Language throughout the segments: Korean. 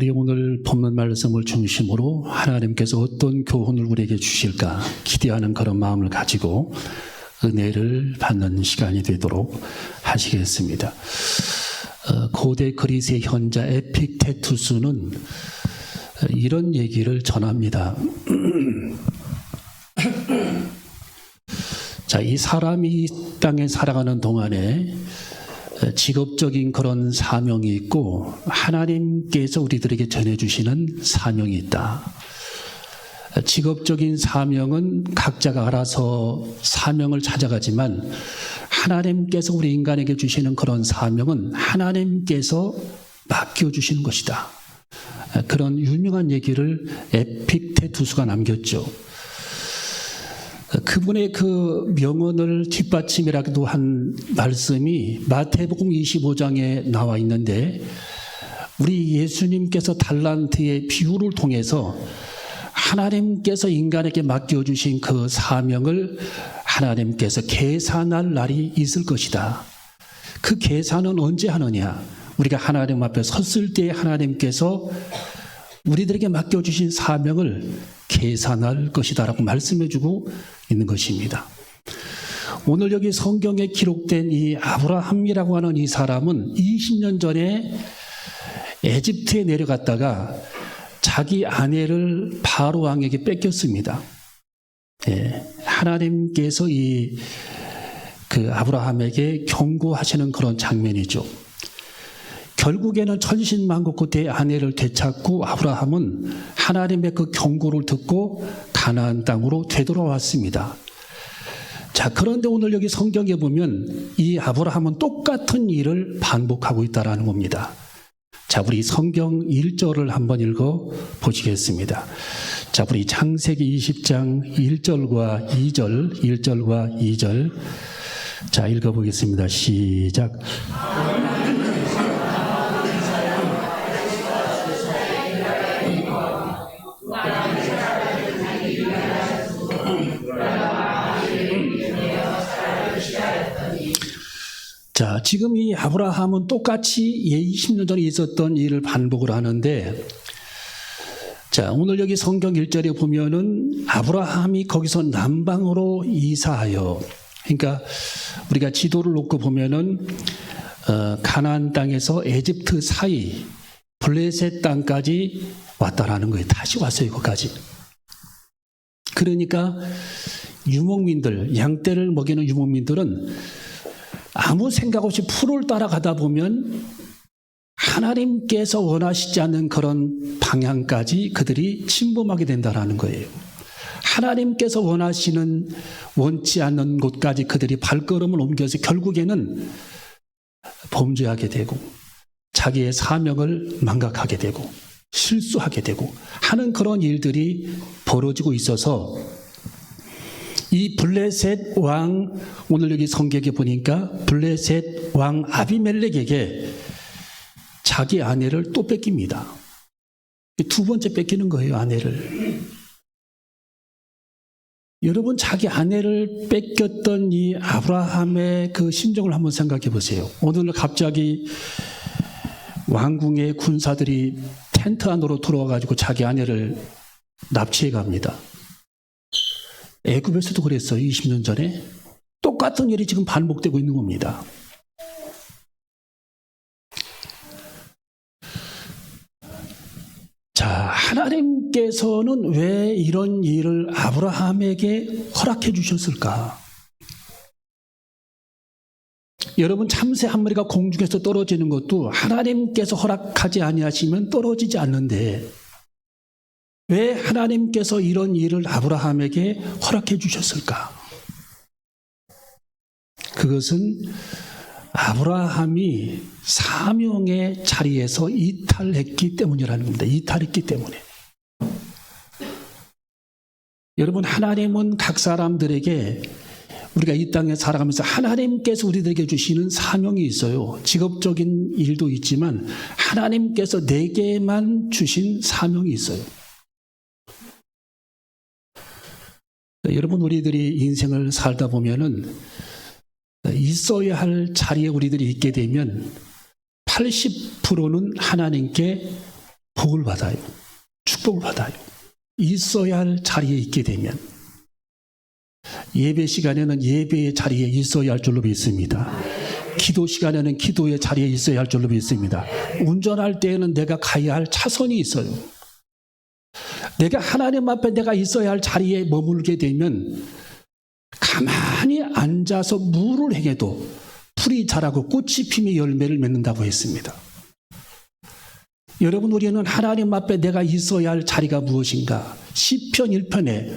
우리 오늘 본문 말씀을 중심으로 하나님께서 어떤 교훈을 우리에게 주실까 기대하는 그런 마음을 가지고 은혜를 받는 시간이 되도록 하시겠습니다. 어, 고대 그리스의 현자 에픽테투스는 이런 얘기를 전합니다. 자, 이 사람이 이 땅에 살아가는 동안에 직업적인 그런 사명이 있고 하나님께서 우리들에게 전해주시는 사명이 있다. 직업적인 사명은 각자가 알아서 사명을 찾아가지만 하나님께서 우리 인간에게 주시는 그런 사명은 하나님께서 맡겨주시는 것이다. 그런 유명한 얘기를 에픽테투스가 남겼죠. 그분의 그 명언을 뒷받침이라도 한 말씀이 마태복음 25장에 나와 있는데 우리 예수님께서 달란트의 비유를 통해서 하나님께서 인간에게 맡겨주신 그 사명을 하나님께서 계산할 날이 있을 것이다. 그 계산은 언제 하느냐? 우리가 하나님 앞에 섰을 때 하나님께서 우리들에게 맡겨주신 사명을 계산할 것이다라고 말씀해주고 있는 것입니다. 오늘 여기 성경에 기록된 이 아브라함이라고 하는 이 사람은 20년 전에 에집트에 내려갔다가 자기 아내를 바로 왕에게 뺏겼습니다. 예, 하나님께서 이 그 아브라함에게 경고하시는 그런 장면이죠. 결국에는 천신만고 끝에 아내를 되찾고 아브라함은 하나님의 그 경고를 듣고 가나안 땅으로 되돌아왔습니다. 자, 그런데 오늘 여기 성경에 보면 이 아브라함은 똑같은 일을 반복하고 있다라는 겁니다. 자, 우리 성경 1절을 한번 읽어 보시겠습니다. 자, 우리 창세기 20장 1절과 2절, 1절과 2절. 자, 읽어 보겠습니다. 시작. 지금 이 아브라함은 똑같이 20년 전에 있었던 일을 반복을 하는데, 자, 오늘 여기 성경 1절에 보면은 아브라함이 거기서 남방으로 이사하여, 그러니까 우리가 지도를 놓고 보면은, 어, 가나안 땅에서 에집트 사이, 블레셋 땅까지 왔다라는 거예요. 다시 왔어요, 거기까지. 그러니까 유목민들, 양떼를 먹이는 유목민들은 아무 생각 없이 풀을 따라가다 보면 하나님께서 원하시지 않는 그런 방향까지 그들이 침범하게 된다라는 거예요. 하나님께서 원하시는 원치 않는 곳까지 그들이 발걸음을 옮겨서 결국에는 범죄하게 되고 자기의 사명을 망각하게 되고 실수하게 되고 하는 그런 일들이 벌어지고 있어서 이 블레셋 왕 오늘 여기 성경에 보니까 블레셋 왕 아비멜렉에게 자기 아내를 또 뺏깁니다. 두 번째 뺏기는 거예요, 아내를. 여러분 자기 아내를 뺏겼던 이 아브라함의 그 심정을 한번 생각해 보세요. 오늘 갑자기 왕궁의 군사들이 텐트 안으로 들어와 가지고 자기 아내를 납치해 갑니다. 애굽에서도 그랬어요. 20년 전에. 똑같은 일이 지금 반복되고 있는 겁니다. 자, 하나님께서는 왜 이런 일을 아브라함에게 허락해 주셨을까? 여러분 참새 한 마리가 공중에서 떨어지는 것도 하나님께서 허락하지 아니하시면 떨어지지 않는데 왜 하나님께서 이런 일을 아브라함에게 허락해 주셨을까? 그것은 아브라함이 사명의 자리에서 이탈했기 때문이라는 겁니다. 이탈했기 때문에. 여러분, 하나님은 각 사람들에게 우리가 이 땅에 살아가면서 하나님께서 우리들에게 주시는 사명이 있어요. 직업적인 일도 있지만 하나님께서 내게만 주신 사명이 있어요. 여러분 우리들이 인생을 살다 보면은 있어야 할 자리에 우리들이 있게 되면 80%는 하나님께 복을 받아요. 축복을 받아요. 있어야 할 자리에 있게 되면 예배 시간에는 예배의 자리에 있어야 할 줄로 믿습니다. 기도 시간에는 기도의 자리에 있어야 할 줄로 믿습니다. 운전할 때에는 내가 가야 할 차선이 있어요. 내가 하나님 앞에 내가 있어야 할 자리에 머물게 되면 가만히 앉아서 물을 행해도 풀이 자라고 꽃이 피며 열매를 맺는다고 했습니다. 여러분 우리는 하나님 앞에 내가 있어야 할 자리가 무엇인가? 시편 1편에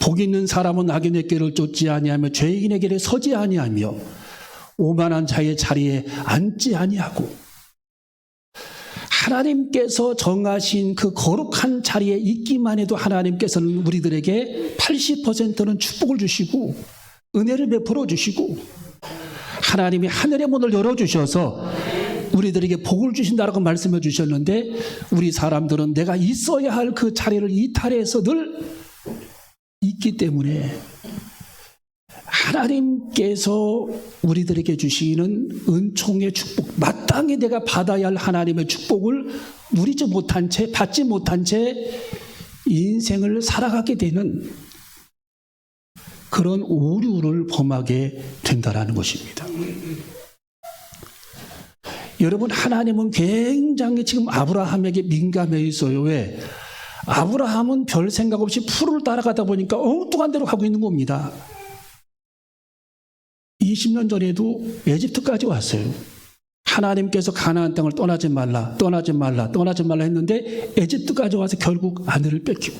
복 있는 사람은 악인의 길을 쫓지 아니하며 죄인의 길에 서지 아니하며 오만한 자의 자리에 앉지 아니하고 하나님께서 정하신 그 거룩한 자리에 있기만 해도 하나님께서는 우리들에게 80%는 축복을 주시고 은혜를 베풀어 주시고 하나님이 하늘의 문을 열어 주셔서 우리들에게 복을 주신다라고 말씀해 주셨는데 우리 사람들은 내가 있어야 할 그 자리를 이탈해서 늘 있기 때문에 하나님께서 우리들에게 주시는 은총의 축복, 마땅히 내가 받아야 할 하나님의 축복을 누리지 못한 채, 받지 못한 채 인생을 살아가게 되는 그런 오류를 범하게 된다라는 것입니다. 여러분, 하나님은 굉장히 지금 아브라함에게 민감해 있어요. 왜? 아브라함은 별 생각 없이 풀을 따라가다 보니까 엉뚱한 대로 가고 있는 겁니다. 20년 전에도 에집트까지 왔어요. 하나님께서 가나안 땅을 떠나지 말라, 떠나지 말라, 떠나지 말라 했는데 에집트까지 와서 결국 아내를 뺏기고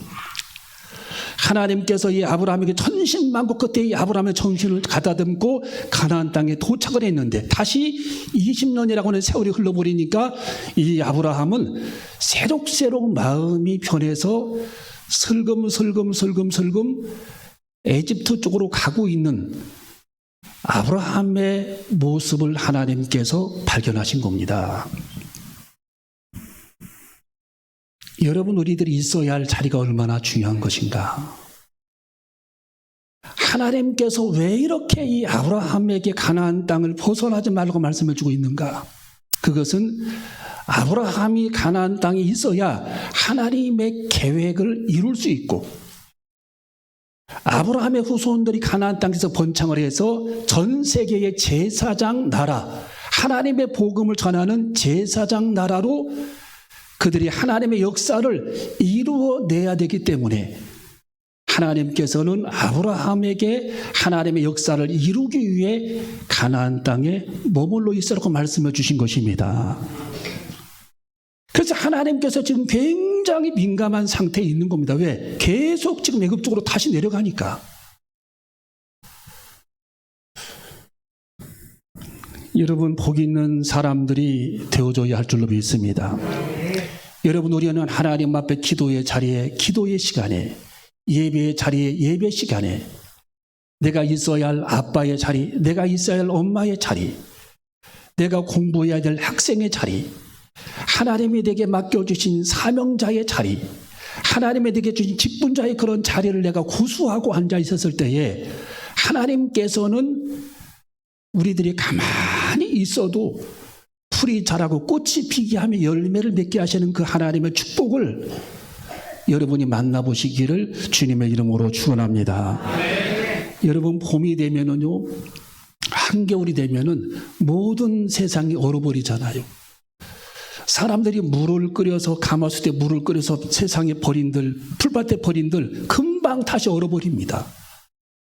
하나님께서 이 아브라함에게 천신만고 끝에 이 아브라함의 정신을 가다듬고 가나안 땅에 도착을 했는데 다시 20년이라고 하는 세월이 흘러버리니까 이 아브라함은 새록새록 마음이 변해서 슬금슬금 슬금슬금 에집트 쪽으로 가고 있는 아브라함의 모습을 하나님께서 발견하신 겁니다. 여러분, 우리들이 있어야 할 자리가 얼마나 중요한 것인가? 하나님께서 왜 이렇게 이 아브라함에게 가나안 땅을 벗어나지 말고 말씀해 주고 있는가? 그것은 아브라함이 가나안 땅에 있어야 하나님의 계획을 이룰 수 있고 아브라함의 후손들이 가나안 땅에서 번창을 해서 전 세계의 제사장 나라, 하나님의 복음을 전하는 제사장 나라로 그들이 하나님의 역사를 이루어내야 되기 때문에 하나님께서는 아브라함에게 하나님의 역사를 이루기 위해 가나안 땅에 머물러 있으라고 말씀해 주신 것입니다. 하나님께서 지금 굉장히 민감한 상태에 있는 겁니다. 왜? 계속 지금 애굽 쪽으로 다시 내려가니까. 여러분 복 있는 사람들이 되어줘야 할 줄로 믿습니다. 여러분 우리는 하나님 앞에 기도의 자리에 기도의 시간에 예배의 자리에 예배 시간에 내가 있어야 할 아빠의 자리, 내가 있어야 할 엄마의 자리, 내가 공부해야 될 학생의 자리, 하나님이 내게 맡겨주신 사명자의 자리, 하나님이 내게 주신 직분자의 그런 자리를 내가 고수하고 앉아 있었을 때에 하나님께서는 우리들이 가만히 있어도 풀이 자라고 꽃이 피게 하며 열매를 맺게 하시는 그 하나님의 축복을 여러분이 만나보시기를 주님의 이름으로 축원합니다. 여러분 봄이 되면은요 한겨울이 되면은 모든 세상이 얼어버리잖아요. 사람들이 물을 끓여서 가마솥에 물을 끓여서 세상에 버린들 풀밭에 버린들 금방 다시 얼어버립니다.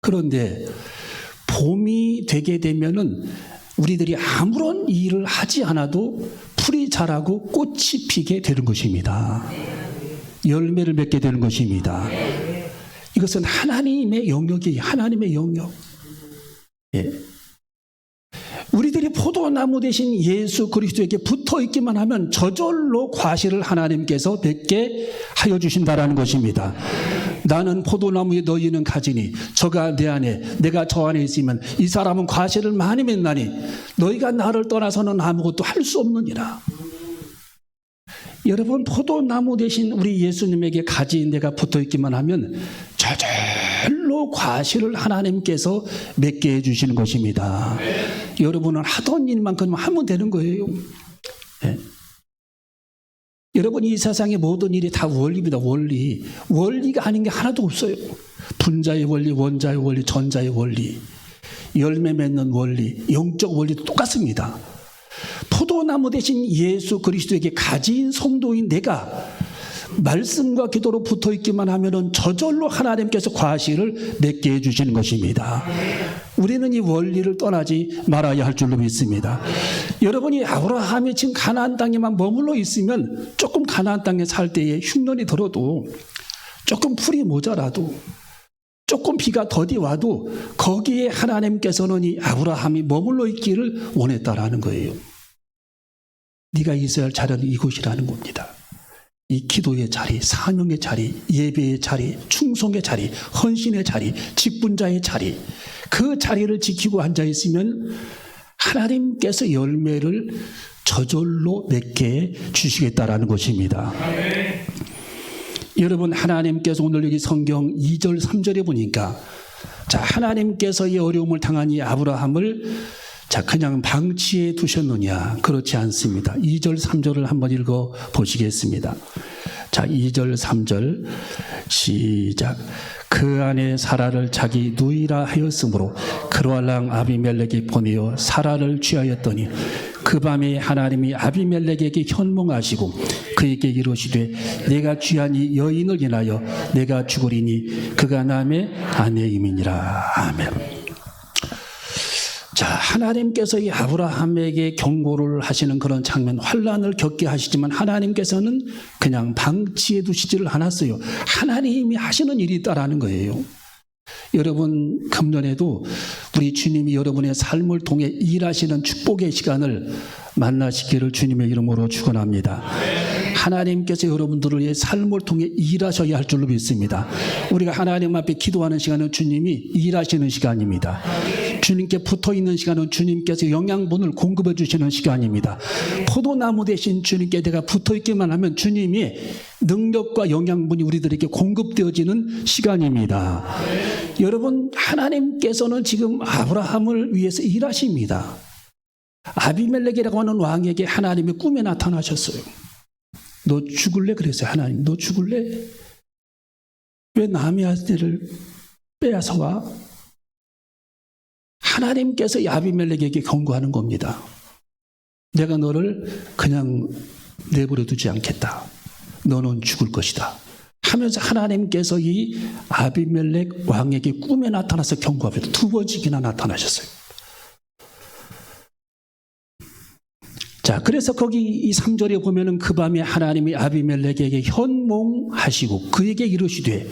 그런데 봄이 되게 되면은 우리들이 아무런 일을 하지 않아도 풀이 자라고 꽃이 피게 되는 것입니다. 열매를 맺게 되는 것입니다. 이것은 하나님의 영역이 하나님의 영역. 예. 우리들이 포도나무 대신 예수 그리스도에게 붙어 있기만 하면 저절로 과실을 하나님께서 맺게 하여 주신다라는 것입니다. 나는 포도나무에 너희는 가지니 저가 내 안에 내가 저 안에 있으면 이 사람은 과실을 많이 맺나니 너희가 나를 떠나서는 아무것도 할 수 없느니라. 여러분 포도나무 대신 우리 예수님에게 가지 내가 붙어 있기만 하면 저절 로 과실을 하나님께서 맺게 해주시는 것입니다. 여러분은 하던 일만큼 하면 되는 거예요. 예. 여러분 이 세상의 모든 일이 다 원리입니다. 원리. 원리가 아닌 게 하나도 없어요. 분자의 원리, 원자의 원리, 전자의 원리, 열매 맺는 원리, 영적 원리도 똑같습니다. 포도나무 대신 예수 그리스도에게 가진 성도인 내가 말씀과 기도로 붙어 있기만 하면은 저절로 하나님께서 과실을 맺게 해 주시는 것입니다. 우리는 이 원리를 떠나지 말아야 할 줄로 믿습니다. 여러분이 아브라함이 지금 가나안 땅에만 머물러 있으면 조금 가나안 땅에 살 때에 흉년이 들어도 조금 풀이 모자라도 조금 비가 더디 와도 거기에 하나님께서는 이 아브라함이 머물러 있기를 원했다라는 거예요. 네가 있어야 할 자리는 이곳이라는 겁니다. 이 기도의 자리, 사명의 자리, 예배의 자리, 충성의 자리, 헌신의 자리, 직분자의 자리, 그 자리를 지키고 앉아 있으면 하나님께서 열매를 저절로 맺게 주시겠다라는 것입니다. 여러분 하나님께서 오늘 여기 성경 2절 3절에 보니까 자 하나님께서 이 어려움을 당한 이 아브라함을 자 그냥 방치해 두셨느냐 그렇지 않습니다. 2절 3절을 한번 읽어 보시겠습니다. 자 2절 3절 시작 그 안에 사라를 자기 누이라 하였으므로 그로알랑 아비멜렉이 보내어 사라를 취하였더니 그 밤에 하나님이 아비멜렉에게 현몽하시고 그에게 이르시되 내가 취한 이 여인을 인하여 내가 죽으리니 그가 남의 아내임이니라 아멘. 자, 하나님께서 이 아브라함에게 경고를 하시는 그런 장면, 환란을 겪게 하시지만 하나님께서는 그냥 방치해 두시지를 않았어요. 하나님이 하시는 일이 있다라는 거예요. 여러분, 금년에도 우리 주님이 여러분의 삶을 통해 일하시는 축복의 시간을 만나시기를 주님의 이름으로 축원합니다. 하나님께서 여러분들의 삶을 통해 일하셔야 할 줄로 믿습니다. 우리가 하나님 앞에 기도하는 시간은 주님이 일하시는 시간입니다. 주님께 붙어 있는 시간은 주님께서 영양분을 공급해 주시는 시간입니다. 포도나무 대신 주님께 내가 붙어 있기만 하면 주님이 능력과 영양분이 우리들에게 공급되어지는 시간입니다. 여러분 하나님께서는 지금 아브라함을 위해서 일하십니다. 아비멜렉이라고 하는 왕에게 하나님이 꿈에 나타나셨어요. 너 죽을래? 그랬어요. 하나님, 너 죽을래? 왜 남의 아들을 빼앗아 와? 하나님께서 이 아비멜렉에게 경고하는 겁니다. 내가 너를 그냥 내버려 두지 않겠다. 너는 죽을 것이다. 하면서 하나님께서 이 아비멜렉 왕에게 꿈에 나타나서 경고합니다. 두 번씩이나 나타나셨어요. 자, 그래서 거기 이 3절에 보면은 그 밤에 하나님이 아비멜렉에게 현몽하시고 그에게 이르시되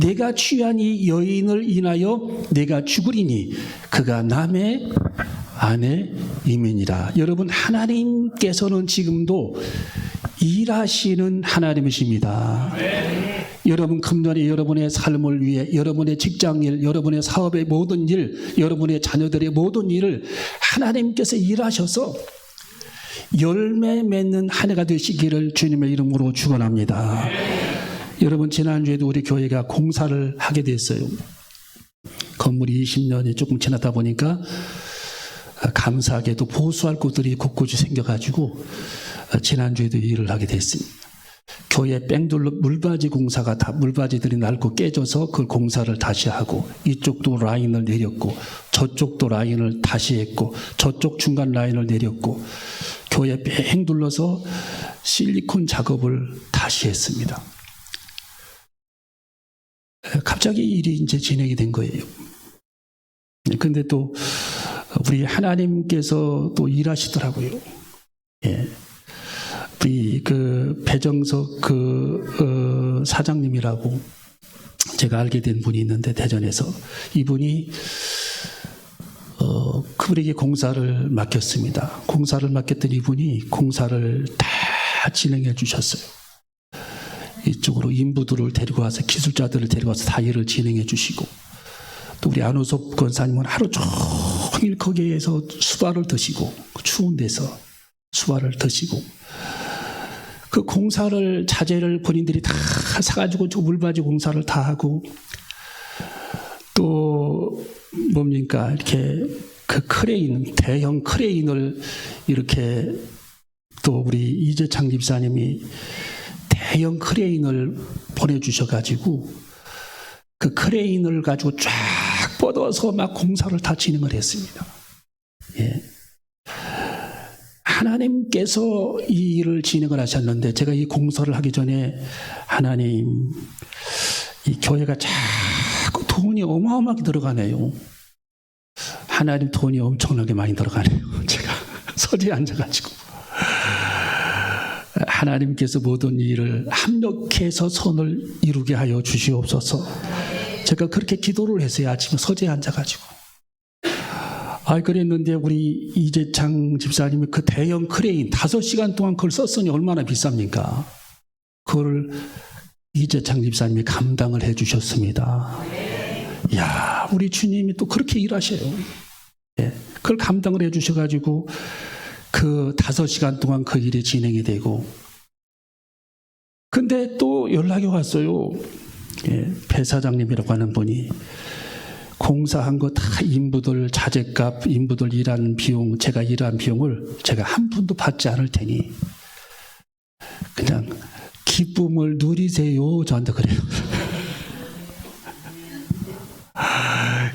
내가 취한 이 여인을 인하여 내가 죽으리니 그가 남의 아내 이민이라. 여러분 하나님께서는 지금도 일하시는 하나님이십니다. 여러분 금년에 여러분의 삶을 위해 여러분의 직장일, 여러분의 사업의 모든 일, 여러분의 자녀들의 모든 일을 하나님께서 일하셔서 열매 맺는 한 해가 되시기를 주님의 이름으로 축원합니다. 여러분 지난주에도 우리 교회가 공사를 하게 됐어요. 건물이 20년이 조금 지나다 보니까 감사하게도 보수할 곳들이 곳곳이 생겨가지고 지난주에도 일을 하게 됐습니다. 교회 뺑돌로 물바지 공사가 다 물바지들이 낡고 깨져서 그 공사를 다시 하고 이쪽도 라인을 내렸고 저쪽도 라인을 다시 했고 저쪽 중간 라인을 내렸고 교회 뺑 둘러서 실리콘 작업을 다시 했습니다. 갑자기 일이 이제 진행이 된 거예요. 근데 또 우리 하나님께서 또 일하시더라고요. 예. 우리 그 배정석 그 어, 사장님이라고 제가 알게 된 분이 있는데 대전에서 이분이 어, 그분에게 공사를 맡겼습니다. 공사를 맡겼던 이분이 공사를 다 진행해 주셨어요. 이쪽으로 인부들을 데리고 와서 기술자들을 데리고 와서 다 일을 진행해 주시고 또 우리 안우섭 권사님은 하루 종일 거기에서 수발을 드시고 그 추운 데서 수발을 드시고 그 공사를 자재를 본인들이 다 사가지고 저 물바지 공사를 다 하고 또 뭡니까 이렇게 그 크레인 대형 크레인을 이렇게 또 우리 이재창 집사님이 대형 크레인을 보내주셔가지고 그 크레인을 가지고 쫙 뻗어서 막 공사를 다 진행을 했습니다. 예. 하나님께서 이 일을 진행을 하셨는데 제가 이 공사를 하기 전에 하나님 이 교회가 자꾸 돈이 어마어마하게 들어가네요. 하나님 돈이 엄청나게 많이 들어가네요. 제가 서재에 앉아가지고 하나님께서 모든 일을 합력해서 선을 이루게 하여 주시옵소서. 제가 그렇게 기도를 했어요. 아침에 서재에 앉아가지고. 아, 그랬는데 우리 이재창 집사님이 그 대형 크레인 다섯 시간 동안 그걸 썼으니 얼마나 비쌉니까? 그걸 이재창 집사님이 감당을 해 주셨습니다. 야, 우리 주님이 또 그렇게 일하셔요. 예, 그걸 감당을 해 주셔가지고 그 다섯 시간 동안 그 일이 진행이 되고 근데 또 연락이 왔어요. 예, 배 사장님이라고 하는 분이 공사한 거 다 인부들 자재값, 인부들 일한 비용, 제가 일한 비용을 제가 한 푼도 받지 않을 테니 그냥 기쁨을 누리세요. 저한테 그래요.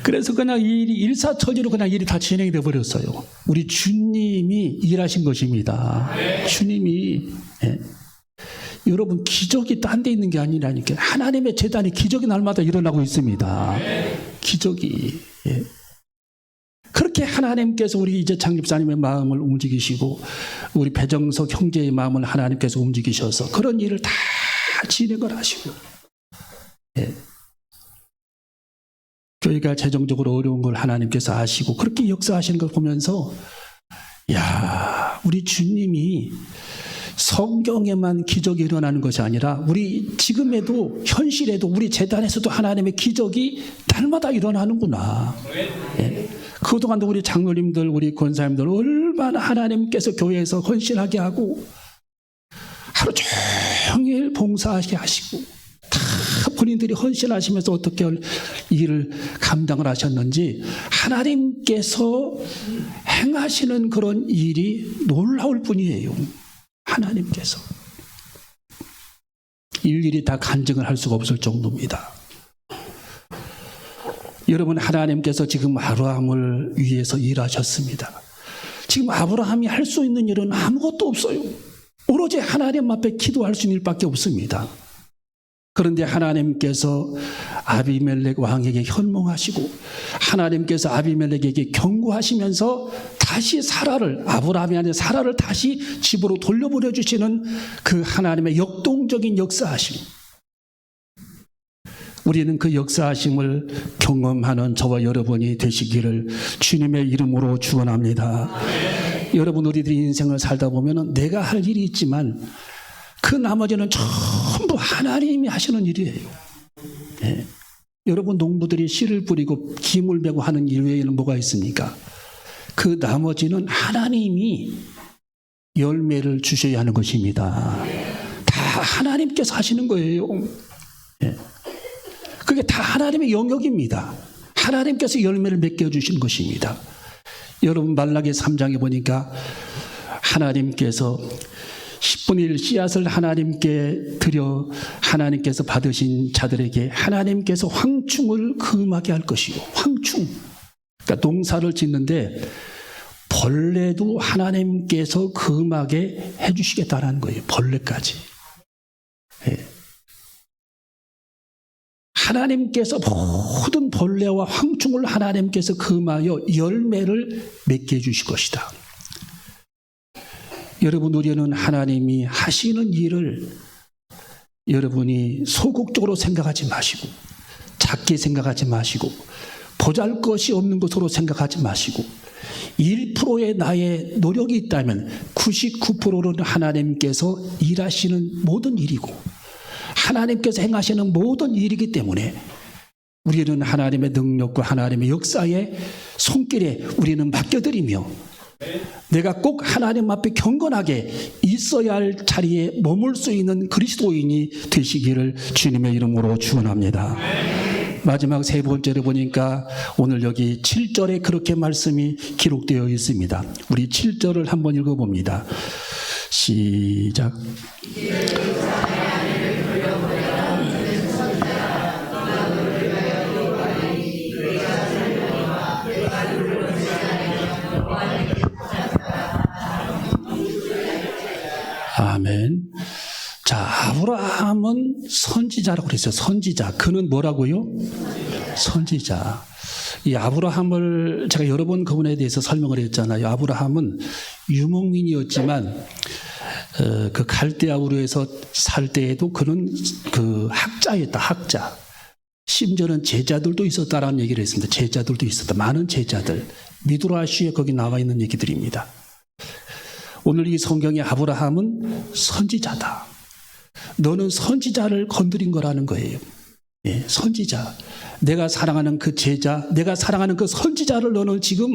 그래서 그냥 일이 일사천리로 그냥 일이 다 진행이 돼 버렸어요. 우리 주님이 일하신 것입니다. 주님이 예. 여러분 기적이 딴 데 있는 게 아니라니까 하나님의 재단이 기적이 날마다 일어나고 있습니다. 기적이 예. 그렇게 하나님께서 우리 이제 장집사님의 마음을 움직이시고 우리 배정석 형제의 마음을 하나님께서 움직이셔서 그런 일을 다 진행을 하시고 예. 교회가 재정적으로 어려운 걸 하나님께서 아시고 그렇게 역사하시는 걸 보면서 야 우리 주님이 성경에만 기적이 일어나는 것이 아니라 우리 지금에도 현실에도 우리 재단에서도 하나님의 기적이 날마다 일어나는구나. 예. 그동안도 우리 장로님들, 우리 권사님들 얼마나 하나님께서 교회에서 헌신하게 하고 하루 종일 봉사하게 하시고 다 본인들이 헌신하시면서 어떻게 일을 감당을 하셨는지 하나님께서 행하시는 그런 일이 놀라울 뿐이에요. 하나님께서 일일이 다 간증을 할 수가 없을 정도입니다. 여러분 하나님께서 지금 아브라함을 위해서 일하셨습니다. 지금 아브라함이 할 수 있는 일은 아무것도 없어요. 오로지 하나님 앞에 기도할 수 있는 일밖에 없습니다. 그런데 하나님께서 아비멜렉 왕에게 현몽하시고 하나님께서 아비멜렉에게 경고하시면서 다시 사라를 아브라함이 아니라 사라를 다시 집으로 돌려보내 주시는 그 하나님의 역동적인 역사하심. 우리는 그 역사하심을 경험하는 저와 여러분이 되시기를 주님의 이름으로 축원합니다. 여러분 우리들이 인생을 살다 보면은 내가 할 일이 있지만 그 나머지는 전부 하나님이 하시는 일이에요. 예. 여러분 농부들이 씨를 뿌리고 김을 메고 하는 일 외에는 뭐가 있습니까? 그 나머지는 하나님이 열매를 주셔야 하는 것입니다. 다 하나님께서 하시는 거예요. 예. 그게 다 하나님의 영역입니다. 하나님께서 열매를 맺게 해주신 것입니다. 여러분 말라기 3장에 보니까 하나님께서 10분의 1 씨앗을 하나님께 드려 하나님께서 받으신 자들에게 하나님께서 황충을 금하게 할 것이요. 황충. 그러니까 농사를 짓는데 벌레도 하나님께서 금하게 해주시겠다는 거예요. 벌레까지. 예. 하나님께서 모든 벌레와 황충을 하나님께서 금하여 열매를 맺게 해주실 것이다. 여러분 우리는 하나님이 하시는 일을 여러분이 소극적으로 생각하지 마시고 작게 생각하지 마시고 보잘 것이 없는 것으로 생각하지 마시고 1%의 나의 노력이 있다면 99%는 하나님께서 일하시는 모든 일이고 하나님께서 행하시는 모든 일이기 때문에 우리는 하나님의 능력과 하나님의 역사의 손길에 우리는 맡겨드리며 내가 꼭 하나님 앞에 경건하게 있어야 할 자리에 머물 수 있는 그리스도인이 되시기를 주님의 이름으로 축원합니다. 마지막 세 번째로 보니까 오늘 여기 7절에 그렇게 말씀이 기록되어 있습니다. 우리 7절을 한번 읽어봅니다. 시작. 아멘. 자, 아브라함은 선지자라고 그랬어요. 선지자. 그는 뭐라고요? 선지자. 이 아브라함을 제가 여러 번 그분에 대해서 설명을 했잖아요. 아브라함은 유목민이었지만 어, 그 갈대아 우르에서 살 때에도 그는 그 학자였다. 학자. 심지어는 제자들도 있었다라는 얘기를 했습니다. 제자들도 있었다. 많은 제자들. 미드라시에 거기 나와 있는 얘기들입니다. 오늘 이 성경의 아브라함은 선지자다. 너는 선지자를 건드린 거라는 거예요. 예, 선지자. 내가 사랑하는 그 제자, 내가 사랑하는 그 선지자를 너는 지금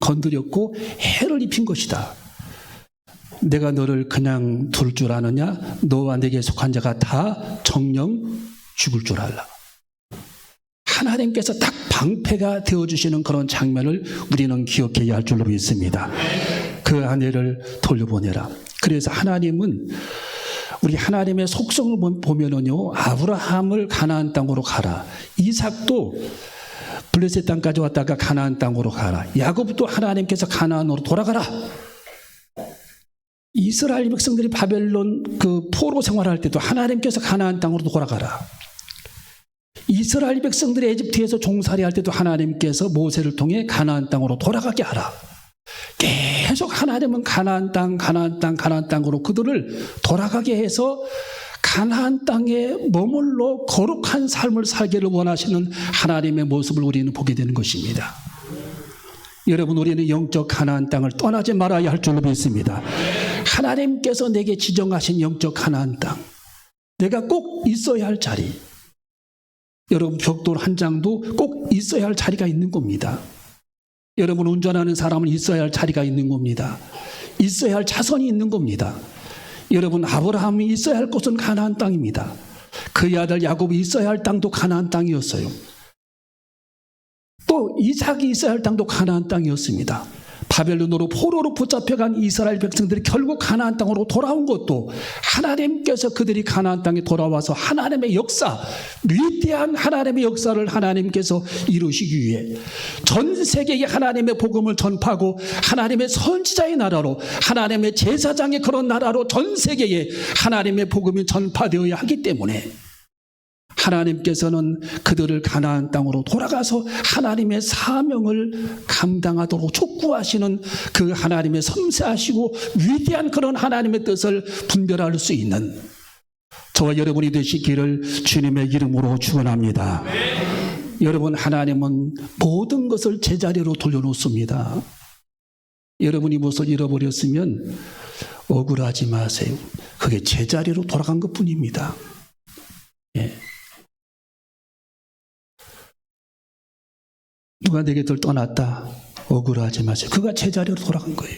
건드렸고 해를 입힌 것이다. 내가 너를 그냥 둘 줄 아느냐? 너와 내게 속한 자가 다 정령 죽을 줄 알라. 하나님께서 딱 방패가 되어주시는 그런 장면을 우리는 기억해야 할 줄로 믿습니다. 그 아내를 돌려보내라. 그래서 하나님은 우리 하나님의 속성을 보- 보면은요, 아브라함을 가나안 땅으로 가라. 이삭도 블레셋 땅까지 왔다가 가나안 땅으로 가라. 야곱도 하나님께서 가나안으로 돌아가라. 이스라엘 백성들이 바벨론 그 포로 생활할 때도 하나님께서 가나안 땅으로 돌아가라. 이스라엘 백성들이 에집트에서 종살이 할 때도 하나님께서 모세를 통해 가나안 땅으로 돌아가게 하라. 계속 하나님은 가나안 땅, 가나안 땅, 가나안 땅으로 그들을 돌아가게 해서 가나안 땅에 머물러 거룩한 삶을 살기를 원하시는 하나님의 모습을 우리는 보게 되는 것입니다. 여러분 우리는 영적 가나안 땅을 떠나지 말아야 할 줄로 믿습니다. 하나님께서 내게 지정하신 영적 가나안 땅, 내가 꼭 있어야 할 자리. 여러분 벽돌 한 장도 꼭 있어야 할 자리가 있는 겁니다. 여러분 운전하는 사람은 있어야 할 자리가 있는 겁니다. 있어야 할 자손이 있는 겁니다. 여러분 아브라함이 있어야 할 곳은 가나안 땅입니다. 그의 아들 야곱이 있어야 할 땅도 가나안 땅이었어요. 또 이삭이 있어야 할 땅도 가나안 땅이었습니다. 바벨론으로 포로로 붙잡혀간 이스라엘 백성들이 결국 가나안 땅으로 돌아온 것도 하나님께서 그들이 가나안 땅에 돌아와서 하나님의 역사, 위대한 하나님의 역사를 하나님께서 이루시기 위해 전 세계에 하나님의 복음을 전파하고 하나님의 선지자의 나라로 하나님의 제사장의 그런 나라로 전 세계에 하나님의 복음이 전파되어야 하기 때문에 하나님께서는 그들을 가나안 땅으로 돌아가서 하나님의 사명을 감당하도록 촉구하시는 그 하나님의 섬세하시고 위대한 그런 하나님의 뜻을 분별할 수 있는 저와 여러분이 되시기를 주님의 이름으로 축원합니다. 여러분 하나님은 모든 것을 제자리로 돌려놓습니다. 여러분이 무엇을 잃어버렸으면 억울하지 마세요. 그게 제자리로 돌아간 것 뿐입니다. 예. 누가 내 곁을 떠났다. 억울하지 마세요. 그가 제자리로 돌아간 거예요.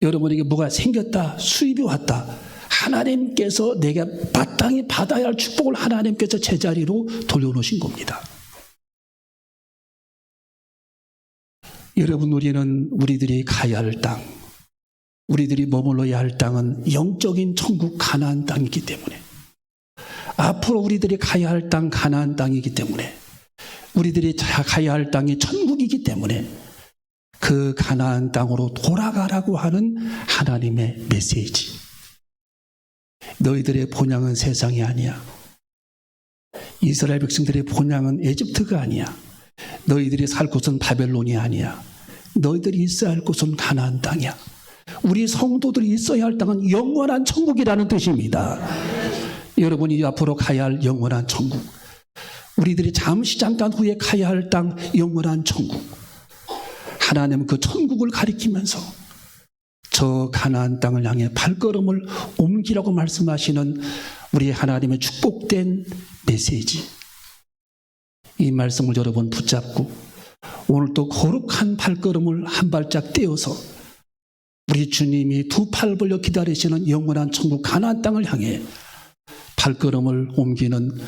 여러분에게 뭐가 생겼다. 수입이 왔다. 하나님께서 내가 마땅히 받아야 할 축복을 하나님께서 제자리로 돌려놓으신 겁니다. 여러분, 우리는 우리들이 가야 할 땅, 우리들이 머물러야 할 땅은 영적인 천국 가나안 땅이기 때문에 앞으로 우리들이 가야 할 땅 가나안 땅이기 때문에 우리들이 자- 가야 할 땅이 천국이기 때문에 그 가나안 땅으로 돌아가라고 하는 하나님의 메시지. 너희들의 본향은 세상이 아니야. 이스라엘 백성들의 본향은 에집트가 아니야. 너희들이 살 곳은 바벨론이 아니야. 너희들이 있어야 할 곳은 가나안 땅이야. 우리 성도들이 있어야 할 땅은 영원한 천국이라는 뜻입니다. 여러분이 앞으로 가야 할 영원한 천국. 우리들이 잠시 잠깐 후에 가야 할 땅 영원한 천국. 하나님은 그 천국을 가리키면서 저 가나안 땅을 향해 발걸음을 옮기라고 말씀하시는 우리 하나님의 축복된 메시지. 이 말씀을 여러분 붙잡고 오늘 또 거룩한 발걸음을 한 발짝 떼어서 우리 주님이 두 팔 벌려 기다리시는 영원한 천국 가나안 땅을 향해 발걸음을 옮기는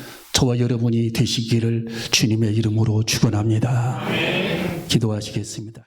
저와 여러분이 되시기를 주님의 이름으로 축원합니다. 기도하시겠습니다.